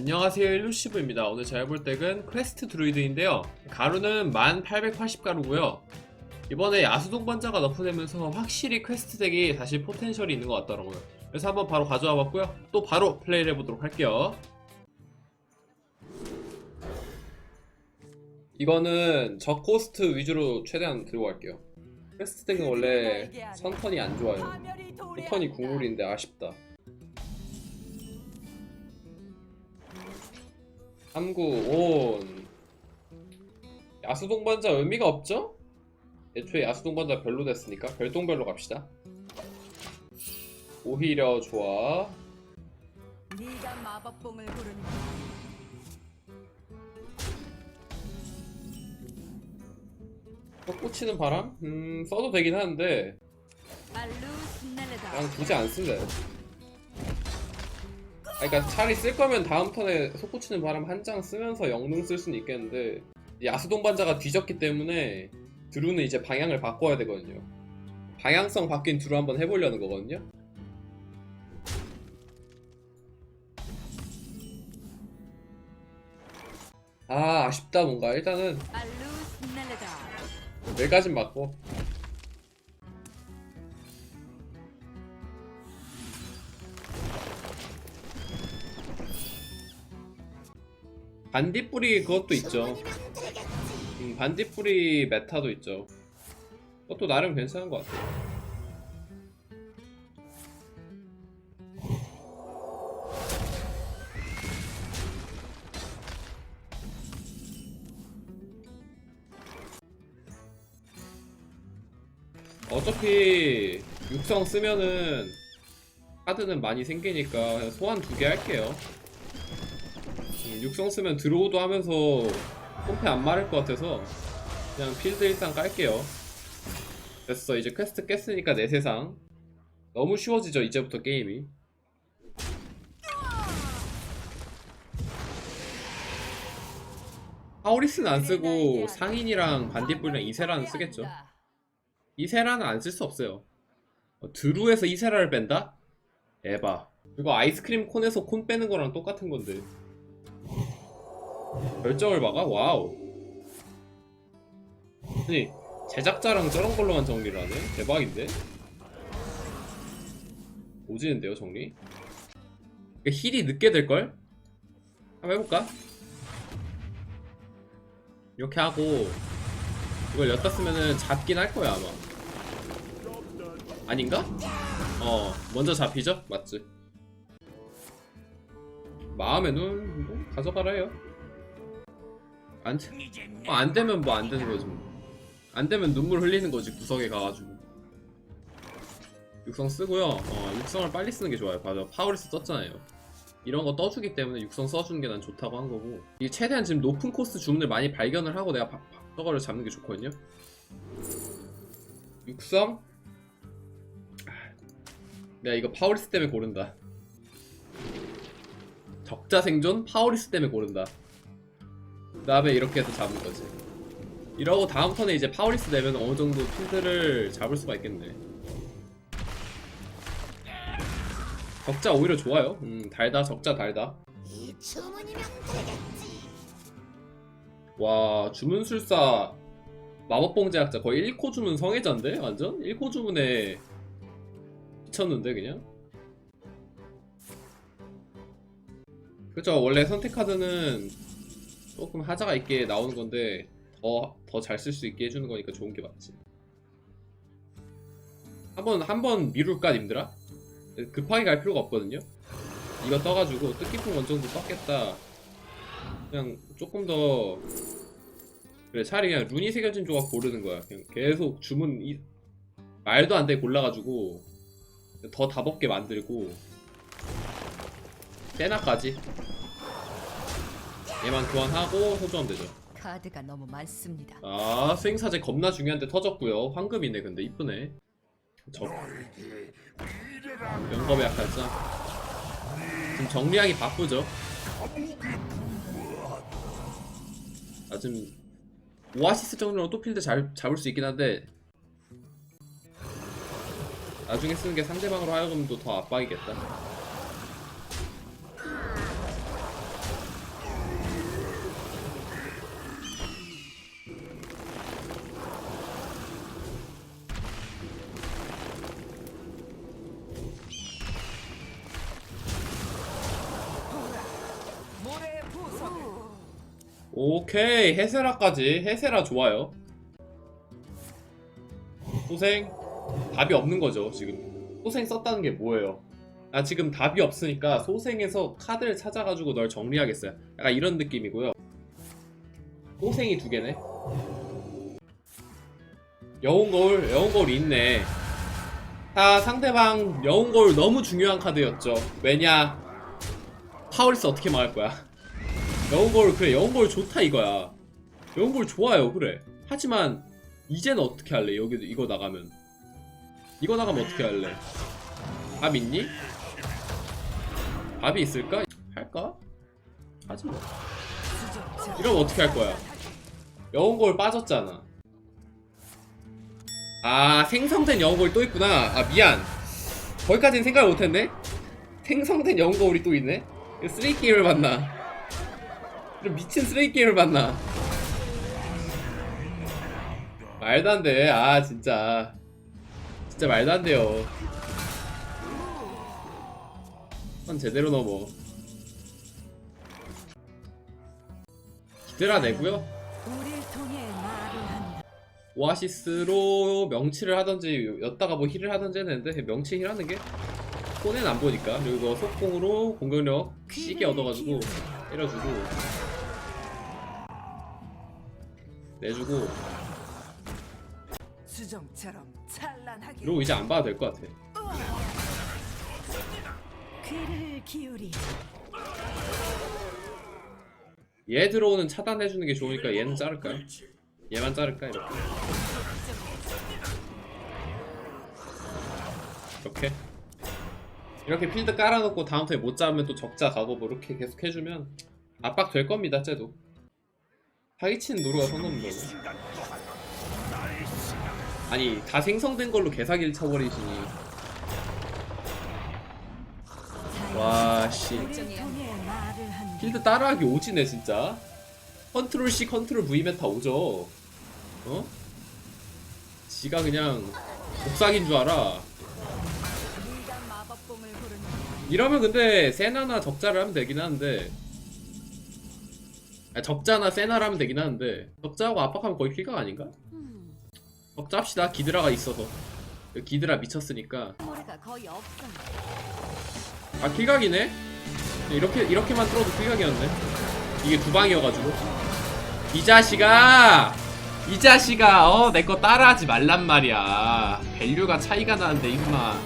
안녕하세요 일루시브입니다. 오늘 제가 해볼 덱은 퀘스트 드루이드인데요. 가루는 1880가루고요. 이번에 야수동반자가 너프되면서 확실히 퀘스트 덱이 다시 포텐셜이 있는 것 같더라고요. 그래서 한번 바로 가져와 봤고요. 또 바로 플레이를 해보도록 할게요. 이거는 저코스트 위주로 최대한 들고 갈게요. 퀘스트 덱은 원래 선턴이 안 좋아요. 후턴이 국룰인데 아쉽다 3구 온 야수동반자 의미가 없죠? 애초에 야수동반자 별로 됐으니까 별똥별로 갑시다 오히려 좋아 네가 마법봉을 꽂히는 바람? 음 써도 되긴 하는데 넬레다. 그냥 굳이 안 쓸래요 아, 그러니까 차라리 쓸 거면 다음 턴에 솟구치는 바람 한 장 쓰면서 영능 쓸 수는 있겠는데 야수동반자가 뒤졌기 때문에 드루는 이제 방향을 바꿔야 되거든요. 방향성 바뀐 드루 한번 해보려는 거거든요. 아 아쉽다 뭔가. 일단은. 내가진 맞고 반딧불이 그것도 있죠. 음, 반딧불이 메타도 있죠. 그것도 나름 괜찮은 것 같아요. 어차피 육성 쓰면은 카드는 많이 생기니까 소환 두 개 할게요. 음, 육성 쓰면 드로우도 하면서 홈페 안 마를 것 같아서 그냥 필드 일단 깔게요. 됐어 이제 퀘스트 깼으니까 내 세상 너무 쉬워지죠 이제부터 게임이. 하오리스는 안 쓰고 상인이랑 반딧불이랑 이세라는 쓰겠죠. 이세라는 안 쓸 수 없어요. 어, 드루에서 이세라를 뺀다? 에바. 이거 아이스크림 콘에서 콘 빼는 거랑 똑같은 건데. 결정을 막아? 와우. 아니, 제작자랑 저런 걸로만 정리를 하네? 대박인데? 오지는데요, 정리? 힐이 늦게 될걸? 한번 해볼까? 이렇게 하고, 이걸 엿다 쓰면은 잡긴 할 거야, 아마. 아닌가? 어 먼저 잡히죠? 맞지 마음의 눈 뭐, 가져가라 해요 안, 어, 안 되면 뭐 안 되는 거지 뭐 안 되면 눈물 흘리는 거지 구석에 가가지고. 육성 쓰고요. 어 육성을 빨리 쓰는 게 좋아요. 맞아 파워리스 썼잖아요. 이런 거 떠주기 때문에 육성 써주는 게 난 좋다고 한 거고. 이게 최대한 지금 높은 코스 주문을 많이 발견을 하고 내가 바, 바, 저거를 잡는 게 좋거든요. 육성? 내가 이거 파워리스 때문에 고른다. 적자 생존? 파워리스 때문에 고른다. 그 다음에 이렇게 해서 잡은 거지. 이러고 다음 턴에 이제 파워리스 되면 어느 정도 필드를 잡을 수가 있겠네. 적자 오히려 좋아요. 음, 달다, 적자 달다. 와, 주문술사 마법봉 제약자 거의 1코 주문 성애자인데? 완전? 1코 주문에 미쳤는데 그냥? 그죠 원래 선택 카드는 조금 하자가 있게 나오는 건데 더 더 잘 쓸 수 있게 해주는 거니까 좋은 게 맞지. 한번 한 번 미룰까 님들아? 급하게 갈 필요가 없거든요. 이거 떠가지고 뜻깊은 원정도 떴겠다. 그냥 조금 더 그래 차라리 그냥 룬이 새겨진 조각 고르는 거야. 그냥 계속 주문 이 말도 안 되게 골라가지고 더 답없게 만들고. 세나까지 얘만 교환하고 소주하면 되죠. 카드가 너무 많습니다. 아 수행사제 겁나 중요한데 터졌고요. 황금이네 근데. 이쁘네. 저 영겁의 약할자 지금 정리하기 바쁘죠? 아 지금 오아시스 정도는 오토필드 잘 잡을 수 있긴 한데 나중에 쓰는 게 상대방으로 하여금도 더 압박이겠다 오케이 헤세라까지. 헤세라 좋아요. 소생 답이 없는 거죠 지금. 소생 썼다는 게 뭐예요? 아 지금 답이 없으니까 소생에서 카드를 찾아가지고 널 정리하겠어요. 약간 이런 느낌이고요. 소생이 두 개네. 여운 거울 여운 거울이 있네. 자 상대방 여운 거울 너무 중요한 카드였죠. 왜냐? 파울스 어떻게 막을 거야 여운골 그래 여운골 좋다 이거야. 여운골 좋아요 그래. 하지만 이제는 어떻게 할래? 여기 이거 나가면. 이거 나가면 어떻게 할래? 밥 있니? 밥이 있을까? 할까? 하지 뭐. 이러면 어떻게 할 거야? 여운골 빠졌잖아. 아 생성된 여운골이 또 있구나. 아 미안. 거기까지는 생각을 못했네. 생성된 여운골이 또 있네. 이거 쓰레기 게임을 봤나 이런 미친 쓰레기 게임을 봤나? 말도 안 돼. 아 진짜 진짜 말도 안 돼요. 선 제대로 넘어. 기드라 내고요. 오아시스로 명치를 하던지 였다가 뭐 힐을 하던지 했는데 명치 힐하는 게 손해는 안 보니까. 그리고 속공으로 공격력 시게 얻어가지고 때려주고 내주고. 수정처럼 찬란하게. 이러고 이제 안 봐도 될 것 같아. 귀를 기울이. 얘 들어오는 차단해주는 게 좋으니까 얘는 자를까요? 얘만 자를까 이렇게? 이렇게 이렇게 필드 깔아놓고 다음 턴에 못 잡으면 또 적자 가고 뭐 이렇게 계속 해주면 압박 될 겁니다 쟤도. 사기치는 노루가 선 넘는 거고. 아니 다 생성된 걸로 개사기를 쳐버리시니 와씨. 필드 따라하기 오지네 진짜. 컨트롤 C 컨트롤 V면 다 오죠. 어? 지가 그냥 복사기인 줄 알아 이러면 근데 세나나 적자를 하면 되긴 하는데 아니, 적자나 세나를 하면 되긴 하는데 적자하고 압박하면 거의 킬각 아닌가? 음, 적자 합시다. 기드라가 있어서. 기드라 미쳤으니까. 머리가 거의 없어. 아 킬각이네? 이렇게 이렇게만 들어도 킬각이었네. 이게 두 방이어가지고. 이 자식아! 이 자식아! 어 내 거 따라하지 말란 말이야. 밸류가 차이가 나는데 임마